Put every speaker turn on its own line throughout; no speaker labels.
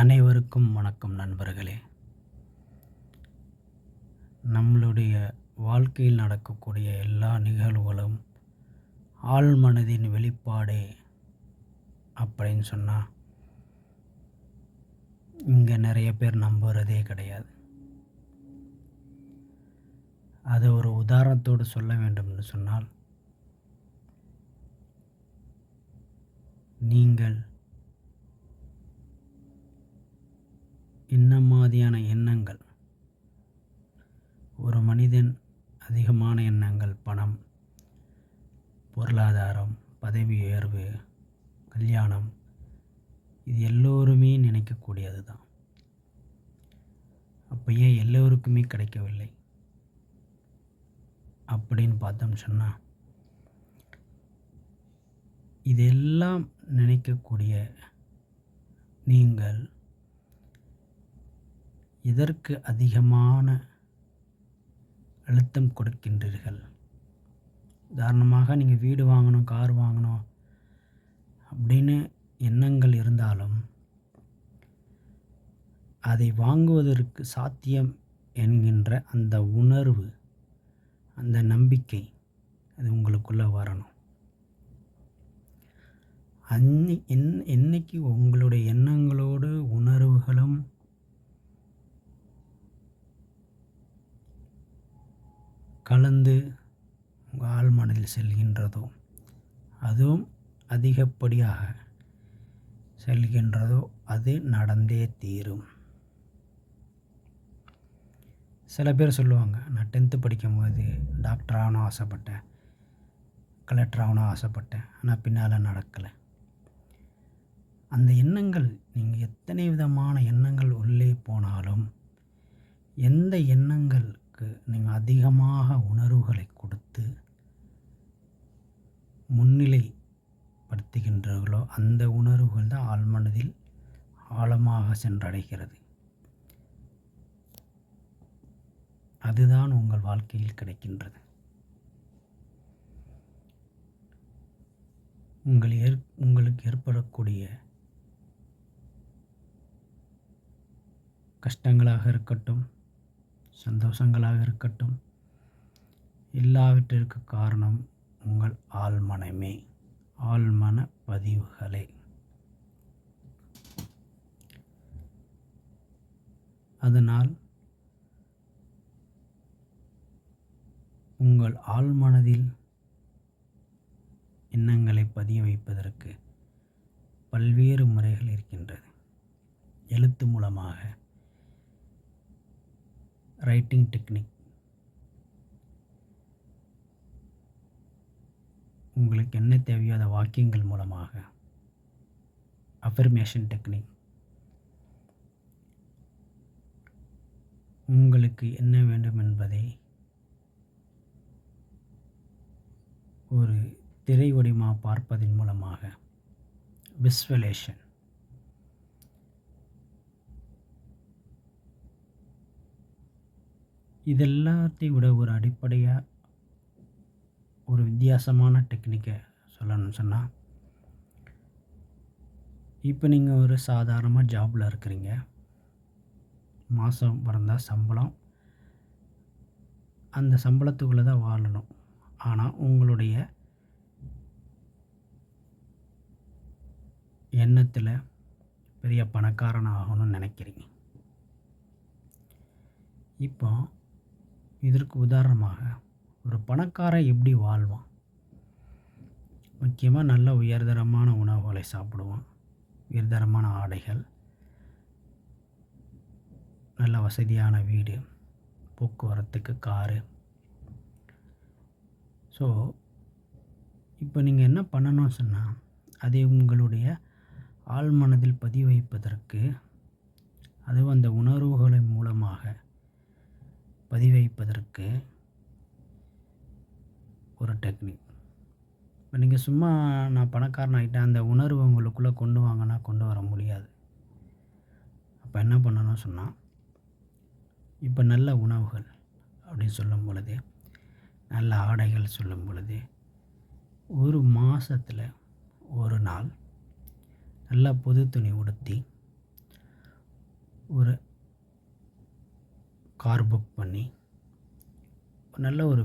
அனைவருக்கும் வணக்கம் நண்பர்களே. நம்மளுடைய வாழ்க்கையில் நடக்கக்கூடிய எல்லா நிகழ்வுகளும் ஆழ்மனதின் வெளிப்பாடே அப்படின்னு சொன்னால் இங்கே நிறைய பேர் நம்புகிறதே கிடையாது. அதை ஒரு உதாரணத்தோடு சொல்ல வேண்டும்னு சொன்னால் நீங்கள் என்ன மாதிரியான எண்ணங்கள். ஒரு மனிதன் அதிகமான எண்ணங்கள் பணம் பொருளாதாரம் பதவி உயர்வு கல்யாணம் இது எல்லோருமே நினைக்கக்கூடியது தான். அப்போ ஏன் எல்லோருக்குமே கிடைக்கவில்லை? அப்படின்னு பார்த்தோம் சொன்னால் இதெல்லாம் நினைக்கக்கூடிய நீங்கள் எதற்கு அதிகமான அழுத்தம் கொடுக்கின்றீர்கள்? உதாரணமாக நீங்கள் வீடு வாங்கணும் கார் வாங்கணும் அப்படின்னு எண்ணங்கள் இருந்தாலும் அதை வாங்குவதற்கு சாத்தியம் என்கின்ற அந்த உணர்வு அந்த நம்பிக்கை அது உங்களுக்குள்ளே வரணும். அன்னி என் என்னைக்கு உங்களுடைய எண்ணங்களோடு உணர்வுகளும் கலந்து உங்கள் ஆழ்மனதில் செல்கின்றதோ அதுவும் அதிகப்படியாக செல்கின்றதோ அது நடந்தே தீரும். சில பேர் சொல்லுவாங்க நான் டென்த்து படிக்கும்போது டாக்டர் ஆகணும் ஆசைப்பட்டேன் கலெக்டர் ஆகணும் ஆசைப்பட்டேன் ஆனால் பின்னால் நடக்கலை. அந்த எண்ணங்கள் நீங்கள் எத்தனை விதமான எண்ணங்கள் உள்ளே போனாலும் எந்த எண்ணங்கள் அவர்களுக்கு நீங்கள் அதிகமாக உணர்வுகளை கொடுத்து முன்னிலைப்படுத்துகின்றார்களோ அந்த உணர்வுகள் தான் ஆழ்மனதில் ஆழமாக சென்றடைகிறது. அதுதான் உங்கள் வாழ்க்கையில் கிடைக்கின்றது. உங்கள் ஏற் உங்களுக்கு ஏற்படக்கூடிய கஷ்டங்களாக இருக்கட்டும் சந்தோஷங்களாக இருக்கட்டும். எல்லாவற்றிற்கு காரணம் உங்கள் ஆழ்மனமே ஆழ்மன பதிவுகளே அதனால் உங்கள் ஆழ்மனதில் எண்ணங்களை பதிய வைப்பதற்கு பல்வேறு முறைகள் இருக்கின்றது. எழுத்து மூலமாக ரைட்டிங் டெக்னிக் உங்களுக்கு என்ன தேவையோ அதை வாக்கியங்கள் மூலமாக. அஃபர்மேஷன் டெக்னிக் உங்களுக்கு என்ன வேண்டும் என்பதை ஒரு திரை வடிவமாக பார்ப்பதன் மூலமாக. விஸ்வலேஷன் இதெல்லாத்தையும் விட ஒரு அடிப்படையாக ஒரு வித்தியாசமான டெக்னிக்கை சொல்லணும்னு சொன்னால் இப்போ நீங்கள் ஒரு சாதாரணமாக ஜாபில் இருக்கிறீங்க. மாதம் பிறந்தால் சம்பளம். அந்த சம்பளத்துக்குள்ளே தான் வாழணும். ஆனால் உங்களுடைய எண்ணத்தில் பெரிய பணக்காரன் ஆகணும்னு நினைக்கிறீங்க. இப்போ இதற்கு உதாரணமாக ஒரு பணக்காரன் எப்படி வாழ்வான்? முக்கியமாக நல்ல உயர்தரமான உணவுகளை சாப்பிடுவான். உயர்தரமான ஆடைகள். நல்ல வசதியான வீடு. போக்குவரத்துக்கு காரு. ஸோ இப்போ நீங்கள் என்ன பண்ணணும்னு சொன்னால் அதை உங்களுடைய ஆழ்மனதில் பதிவைப்பதற்கு அதுவும் அந்த உணர்வுகளின் மூலமாக பதிவைப்பதற்கு ஒரு டெக்னிக். இப்போ நீங்கள் சும்மா நான் பணக்காரன் ஆகிட்டேன் அந்த உணர்வு உங்களுக்குள்ளே கொண்டு வாங்கன்னா கொண்டு வர முடியாது. அப்போ என்ன பண்ணணும்னு சொன்னால் இப்போ நல்ல உணவுகள் அப்படின்னு சொல்லும் பொழுது நல்ல ஆடைகள் சொல்லும் பொழுது ஒரு மாதத்தில் ஒரு நாள் நல்லா புது துணி உடுத்தி ஒரு கார் புக் பண்ணி நல்ல ஒரு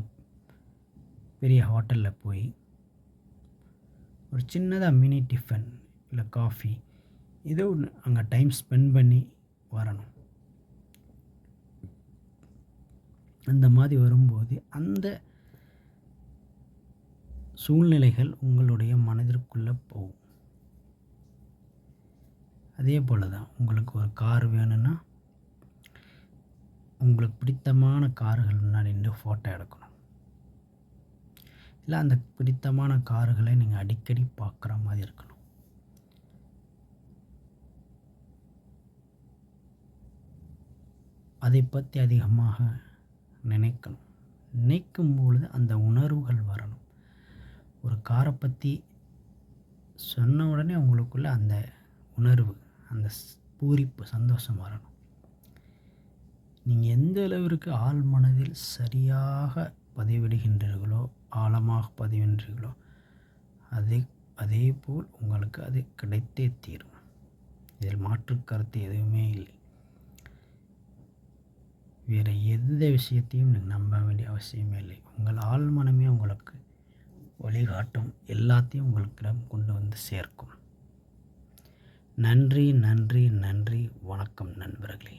பெரிய ஹோட்டலில் போய் ஒரு சின்னதாக மினி டிஃபன் இல்லை காஃபி ஏதோ ஒன்று அங்கே டைம் ஸ்பெண்ட் பண்ணி வரணும். அந்த மாதிரி வரும்போது அந்த சூழ்நிலைகள் உங்களுடைய மனதிற்குள்ளே போகும். அதே போல் தான் உங்களுக்கு ஒரு கார் வேணும்னா உங்களுக்கு பிடித்தமான கார்கள் முன்னாடி நின்று ஃபோட்டோ எடுக்கணும். இல்லை அந்த பிடித்தமான கார்களை நீங்கள் அடிக்கடி பார்க்குற மாதிரி இருக்கணும். அதை பற்றி அதிகமாக நினைக்கணும். நினைக்கும் பொழுது அந்த உணர்வுகள் வரணும். ஒரு காரை பற்றி சொன்ன உடனே உங்களுக்குள்ள அந்த உணர்வு அந்த பூரிப்பு சந்தோஷம் வரணும். நீங்கள் எந்த அளவிற்கு ஆள் மனதில் சரியாக பதிவிடுகின்றீர்களோ ஆழமாக பதிவின்றீர்களோ அதே அதே போல் உங்களுக்கு அது கிடைத்தே தீரும். இதில் மாற்று கருத்து எதுவுமே இல்லை. வேறு எந்த விஷயத்தையும் நீங்கள் நம்ப வேண்டிய அவசியமே இல்லை. உங்கள் ஆழ்மனமே உங்களுக்கு வழிகாட்டும். எல்லாத்தையும் உங்களுக்கிடம் கொண்டு வந்து சேர்க்கும். நன்றி நன்றி நன்றி. வணக்கம் நண்பர்களே.